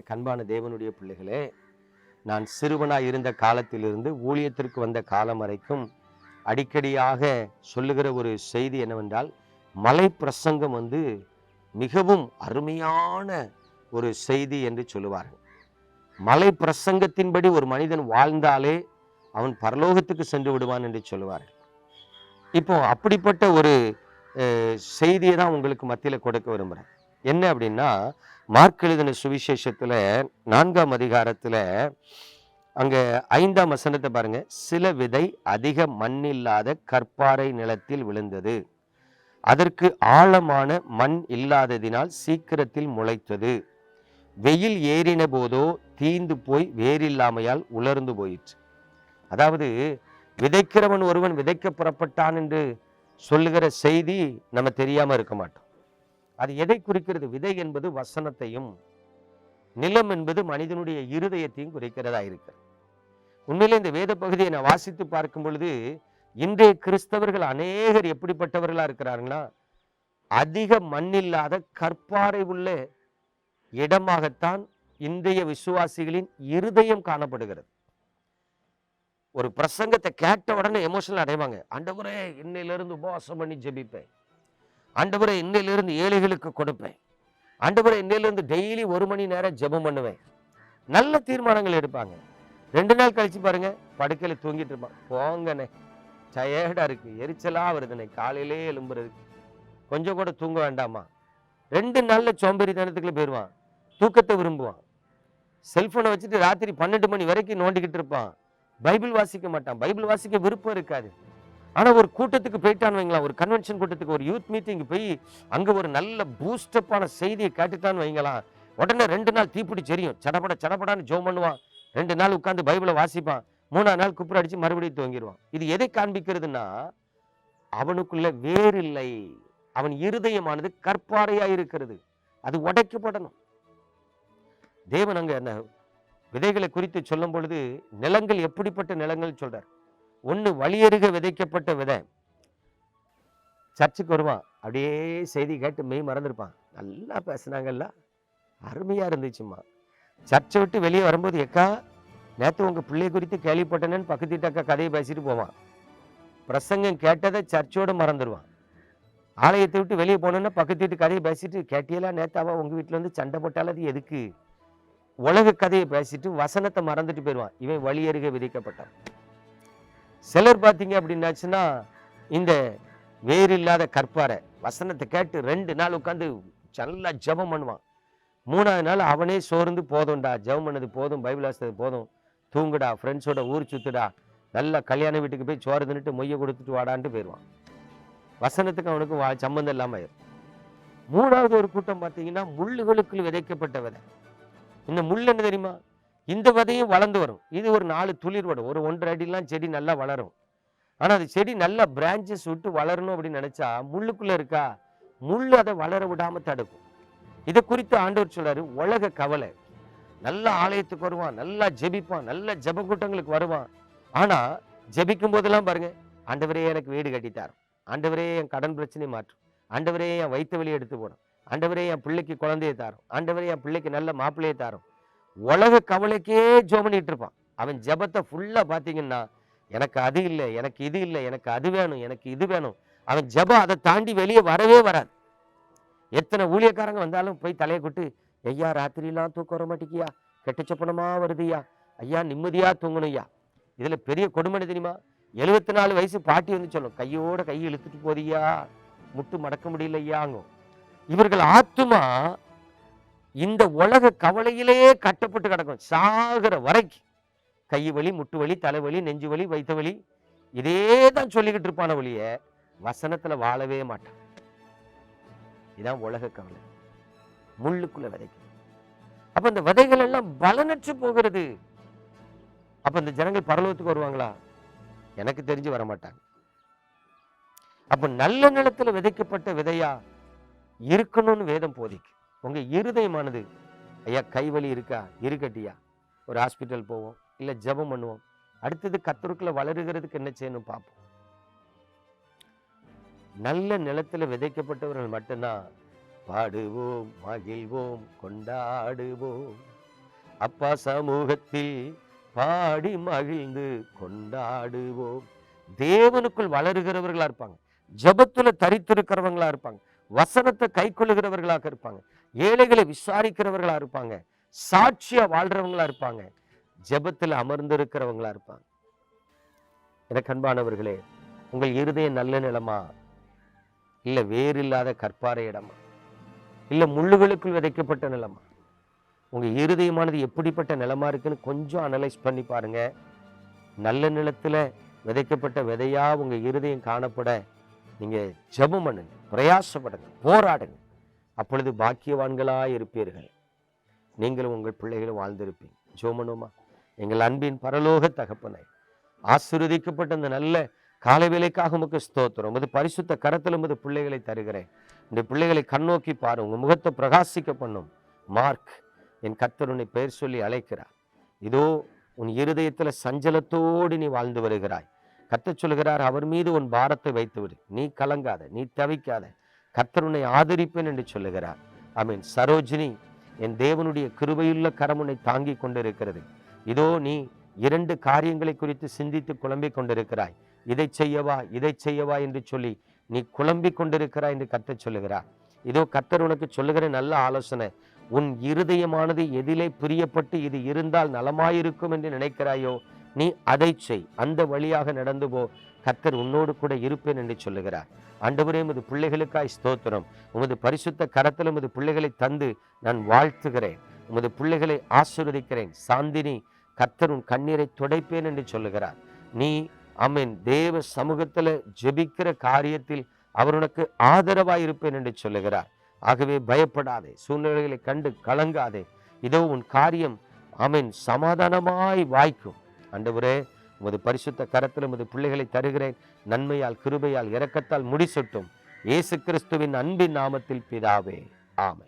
எனக்கு அன்பான தேவனுடைய பிள்ளைகளே நான் சிறுவனாக இருந்த காலத்திலிருந்து ஊழியத்திற்கு வந்த காலம் வரைக்கும் அடிக்கடியாக சொல்லுகிற ஒரு செய்தி என்னவென்றால் மலை பிரசங்கம் வந்து மிகவும் அருமையான ஒரு செய்தி என்று சொல்லுவார்கள். மலை பிரசங்கத்தின்படி ஒரு மனிதன் வாழ்ந்தாலே அவன் பரலோகத்துக்கு சென்று விடுவான் என்று சொல்லுவார்கள். இப்போ அப்படிப்பட்ட ஒரு செய்தியை தான் உங்களுக்கு மத்தியில் கொடுக்க விரும்புகிறேன் என்ன அப்படின்னா மார்க் எழுதின சுவிசேஷத்தில் நான்காம் அதிகாரத்தில் அங்கே ஐந்தாம் வசனத்தை பாருங்க. சில விதை அதிக மண் இல்லாத கற்பாறை நிலத்தில் விழுந்தது. அதற்கு ஆழமான மண் இல்லாததினால் சீக்கிரத்தில் முளைத்தது. வெயில் ஏறின போதோ தீந்து போய் வேறில்லாமையால் உலர்ந்து போயிற்று. அதாவது விதைக்கிறவன் ஒருவன் விதைக்க புறப்பட்டான் என்று சொல்லுகிற செய்தி நம்ம தெரியாமல் இருக்க மாட்டோம். அது எதை குறிக்கிறது? விதை என்பது வசனத்தையும் நிலம் என்பது மனிதனுடைய இருதயத்தையும் குறிக்கிறதா இருக்கு. உண்மையிலே இந்த வேத பகுதியை நான் வாசித்து பார்க்கும் பொழுது இன்றைய கிறிஸ்தவர்கள் அநேகர் எப்படிப்பட்டவர்களா இருக்கிறார்களா அதிக மண்ணில்லாத கற்பாறை உள்ள இடமாகத்தான் இன்றைய விசுவாசிகளின் இருதயம் காணப்படுகிறது. ஒரு பிரசங்கத்தை கேட்ட உடனே எமோஷனல் அடைவாங்க. ஆண்டவரே இன்னையிலிருந்து உபவாசம் பண்ணி ஜெபிப்பேன். ஆண்டவரை இன்னையிலிருந்து ஏழைகளுக்கு கொடுப்பேன். ஆண்டவரை இன்னிலிருந்து டெய்லி ஒரு மணி நேரம் ஜெபம் பண்ணுவேன். நல்ல தீர்மானங்கள் எடுப்பாங்க. ரெண்டு நாள் கழிச்சு பாருங்க படுக்கையில் தூங்கிட்டு இருப்பான். போங்கண்ணே டயர்டா இருக்கு. எரிச்சலா வருதுண்ணே காலையிலே எலும்புறதுக்கு கொஞ்சம் கூட தூங்க வேண்டாமா? ரெண்டு நாளில் சோம்பேறித்தனத்துக்குள்ள போயிடுவான் தூக்கத்தை விரும்புவான். செல்போனை வச்சுட்டு ராத்திரி பன்னெண்டு மணி வரைக்கும் நோண்டிக்கிட்டு இருப்பான். பைபிள் வாசிக்க மாட்டான். பைபிள் வாசிக்க விருப்பம் இருக்காது. ஆனா ஒரு கூட்டத்துக்கு போயிட்டான்னு வைங்களா ஒரு கன்வென்ஷன் கூட்டத்துக்கு ஒரு யூத் மீட்டிங் போய் அங்க ஒரு நல்ல பூஸ்டப்பான செய்தியை கேட்டுட்டான்னு வைங்களாம் உடனே ரெண்டு நாள் தீப்பிடி தெரியும். சடபட சடபடான்னு ஜோம் பண்ணுவான். ரெண்டு நாள் உட்காந்து பைபிளை வாசிப்பான். மூணா நாள் குப்புற அடிச்சு மறுபடியும் துவங்கிடுவான் இது எதை காண்பிக்கிறதுனா அவனுக்குள்ள வேறில்லை. அவன் இருதயமானது கற்பாறையாக இருக்கிறது. அது உடைக்கப்படணும். தேவன் அங்க அந்த விதைகளை குறித்து சொல்லும் பொழுது நிலங்கள் எப்படிப்பட்ட நிலங்கள் சொல்றார். ஒன்று வழியருக விதைக்கப்பட்ட விதை. சர்ச்சுக்கு வருவான். அப்படியே செய்தி கேட்டு மெய் மறந்துருப்பான். நல்லா பேசுனாங்கல்ல. அருமையா இருந்துச்சும்மா. சர்ச்சை விட்டு வெளியே வரும்போது எக்கா நேற்று உங்க பிள்ளை குறித்து கேள்விப்பட்டேன்னு பக்கத்து வீட்டு அக்கா கதையை பேசிட்டு போவான். பிரசங்கம் கேட்டதை சர்ச்சோட மறந்துடுவான் ஆலயத்தை விட்டு வெளியே போனோன்னா பக்கத்து வீட்டு கதையை பேசிட்டு கேட்டியெல்லாம் நேத்தாவா உங்க வீட்டில் வந்து சண்டை போட்டால் அது எதுக்கு? உலக கதையை பேசிட்டு வசனத்தை மறந்துட்டு போயிடுவான். இவன் வழியருக விதிக்கப்பட்டான். சிலர் பார்த்தீங்க அப்படின்னாச்சுன்னா இந்த வேறு இல்லாத கற்பாரை வசனத்தை கேட்டு ரெண்டு நாள் உட்காந்து நல்லா ஜெபம் பண்ணுவான். மூணாவது நாள் அவனே சோர்ந்து போதும்டா ஜெபம் பண்ணது போதும் பைபிள் வாசித்தது போதும். தூங்குடா ஃப்ரெண்ட்ஸோட ஊர் சுத்துடா. நல்லா கல்யாண வீட்டுக்கு போய் சோறு தின்னுட்டு மொய்யை கொடுத்துட்டு வாடான்ட்டு போயிடுவான் வசனத்துக்கு அவனுக்கு வா சம்மந்தம் இல்லாமல் ஆயிரும். மூணாவது ஒரு கூட்டம் பார்த்தீங்கன்னா முள்ளுகளுக்குள் விதைக்கப்பட்ட விதை. இந்த முள் என்ன தெரியுமா? இந்த விதையும் வளர்ந்து வரும். இது ஒரு நாலு துளிர் வரும் ஒரு ஒன்றரை அடிலாம் செடி நல்லா வளரும். ஆனால் அது செடி நல்லா பிரான்ச்சஸ் விட்டு வளரணும் அப்படின்னு நினச்சா முள்ளுக்குள்ளே இருக்கா? முள் அதை வளர விடாமல் தடுக்கும். இதை குறித்து ஆண்டவர் சொல்கிறார் உலக கவலை. நல்ல ஆலயத்துக்கு வருவான் நல்லா ஜெபிப்பான் நல்ல ஜபக்கூட்டங்களுக்கு வருவான். ஆனால் ஜெபிக்கும் போதெல்லாம் பாருங்கள் ஆண்டவரே எனக்கு வீடு கட்டித்தார் ஆண்டவரே என் கடன் பிரச்சனை மாற்றும். ஆண்டவரே என் வயிற்று வலி எடுத்து போடும். ஆண்டவரே என் பிள்ளைக்கு குழந்தையை தாரும். ஆண்டவரே என் பிள்ளைக்கு நல்ல மாப்பிள்ளையை தாரும். உலக கவலைக்கே ஜெபம் பண்ணிட்டு இருப்பான். அவன் ஜெபத்தை ஃபுல்லா பாத்தீங்கன்னா எனக்கு அது இல்லை எனக்கு இது இல்லை எனக்கு அது வேணும் எனக்கு இது வேணும். அவன் ஜெபம் அதை தாண்டி வெளியே வரவே வராது. எத்தனை ஊழியக்காரங்க வந்தாலும் போய் தலையை கொட்டு ஐயா ராத்திரிலாம் தூக்கம் வர மாட்டேங்கியா? கெட்ட சொப்பனமா வருதுயா ஐயா நிம்மதியா தூங்கணும் ஐயா இதுல பெரிய கொடுமை தெரியுமா? எழுபத்தி நாலு வயசு பாட்டி வந்து சொல்லும் கையோட கை இழுத்துட்டு போதியா முட்டு மடக்க முடியலையாங்கும் இவர்கள் ஆத்துமா இந்த உலக கவலையிலேயே கட்டப்பட்டு கிடக்கும். சாகிற வரைக்கும் கை வலி முட்டு வலி தலைவலி நெஞ்சு வலி வைத்த வலி இதே தான் சொல்லிக்கிட்டு இருப்பான வழிய வசனத்துல வாழவே மாட்டான். இதான் உலக கவலை. முள்ளுக்குள்ள விதைக்கும். அப்ப இந்த விதைகள் எல்லாம் பலனற்று போகிறது. அப்ப இந்த ஜனங்கள் பரலோகத்துக்கு வருவாங்களா? எனக்கு தெரிஞ்சு வர மாட்டாங்க அப்ப நல்ல நிலத்துல விதைக்கப்பட்ட விதையா இருக்கணும்னு வேதம் போதிக்கு உங்க இருதயமானது ஐயா கைவலி இருக்கா? இருக்கட்டியா? ஒரு ஹாஸ்பிட்டல் போவோம் இல்ல ஜெபம் பண்ணுவோம். அடுத்தது கத்தருக்குள்ள வளருகிறதுக்கு என்ன செய்யணும் பார்ப்போம். நல்ல நிலத்துல விதைக்கப்பட்டவர்கள் மட்டும்தான் பாடுவோம் மகிழ்வோம் கொண்டாடுவோம். அப்பா சமூகத்தில் பாடி மகிழ்ந்து கொண்டாடுவோம். தேவனுக்குள் வளருகிறவர்களா இருப்பாங்க. ஜெபத்துல தரித்திருக்கிறவங்களா இருப்பாங்க. வசனத்தை கை கொள்ளுகிறவர்களாக இருப்பாங்க. ஏழைகளை விசாரிக்கிறவர்களா இருப்பாங்க. சாட்சியா வாழ்றவங்களா இருப்பாங்க. ஜெபத்தில் அமர்ந்திருக்கிறவங்களா இருப்பாங்க. எனக்கு அன்பானவர்களே உங்கள் இருதயம் நல்ல நிலமா? இல்ல வேறில்லாத கற்பாறை இடமா? இல்லை முள்ளுகளுக்குள் விதைக்கப்பட்ட நிலமா? உங்கள் இருதயமானது எப்படிப்பட்ட நிலமா இருக்குன்னு கொஞ்சம் அனலைஸ் பண்ணி பாருங்க. நல்ல நிலத்தில் விதைக்கப்பட்ட விதையா உங்கள் இருதயம் காணப்பட நீங்கள் ஜெபம் பண்ணுங்க பிரயாசப்படுங்க போராடுங்க. அப்பொழுது பாக்கியவான்களாக இருப்பீர்கள் நீங்களும் உங்கள் பிள்ளைகளும் வாழ்ந்திருப்பீங்க. ஜோமனோமா எங்கள் அன்பின் பரலோக தகப்பனை ஆசீர்வதிக்கப்பட்ட இந்த நல்ல காலை வேலைக்காக உமக்கு ஸ்தோத்திரம். உமது பரிசுத்த கரத்தில் உமது பிள்ளைகளை தருகிறேன். இந்த பிள்ளைகளை கண்ணோக்கி பாரு உங்கள் முகத்தை பிரகாசிக்க பண்ணும். மார்க் என் கர்த்தர் உன்னை பெயர் சொல்லி அழைக்கிறார். இதோ உன் இருதயத்தில் சஞ்சலத்தோடு நீ வாழ்ந்து வருகிறாய். கத்த சொல்கிறார் அவர் மீது உன் பாரத்தை வைத்துவிடு. நீ கலங்காத நீ தவிக்காத. கர்த்தருனை ஆதரிப்பேன் என்று சொல்லுகிறார். மீன் சரோஜினி என் தேவனுடைய கிருபையுள்ள கரம் உன்னை தாங்கி கொண்டிருக்கிறது. இதோ நீ இரண்டு காரியங்களை குறித்து சிந்தித்து குழம்பிக் கொண்டிருக்கிறாய். இதை செய்யவா இதை செய்யவா என்று சொல்லி நீ குழம்பிக் கொண்டிருக்கிறாய் என்று கத்தை சொல்லுகிறார். இதோ கத்தர் உனக்கு சொல்லுகிற நல்ல ஆலோசனை உன் இருதயமானது எதிலே பிரியப்பட்டு இது இருந்தால் நலமாயிருக்கும் என்று நினைக்கிறாயோ நீ அதை செய். அந்த வழியாக நடந்து போ. கத்தர் உன்னோடு கூட இருப்பேன் என்று சொல்லுகிறார். ஆண்டவரே உமது பிள்ளைகளுக்காய் ஸ்தோத்திரம். உமது பரிசுத்த கரத்தில் உமது பிள்ளைகளை தந்து நான் வாழ்த்துகிறேன். உமது பிள்ளைகளை ஆசிர்வதிக்கிறேன். சாந்தினி கத்தர் உன் கண்ணீரை துடைப்பேன் என்று சொல்லுகிறார். நீ அமீன் தேவ சமூகத்துல ஜெபிக்கிற காரியத்தில் அவர் உனக்கு ஆதரவாய் இருப்பேன் என்று சொல்லுகிறார். ஆகவே பயப்படாதே. சூழ்நிலைகளை கண்டு கலங்காதே. இதோ உன் காரியம் அமீன் சமாதானமாய் வாய்க்கும். அண்டவரே உமது பரிசுத்த கரத்தில் உமது பிள்ளைகளை தருகிறேன். நன்மையால் கிருபையால் இரக்கத்தால் முடிசட்டும். இயேசு கிறிஸ்துவின் அன்பின் நாமத்தில் பிதாவே. ஆமை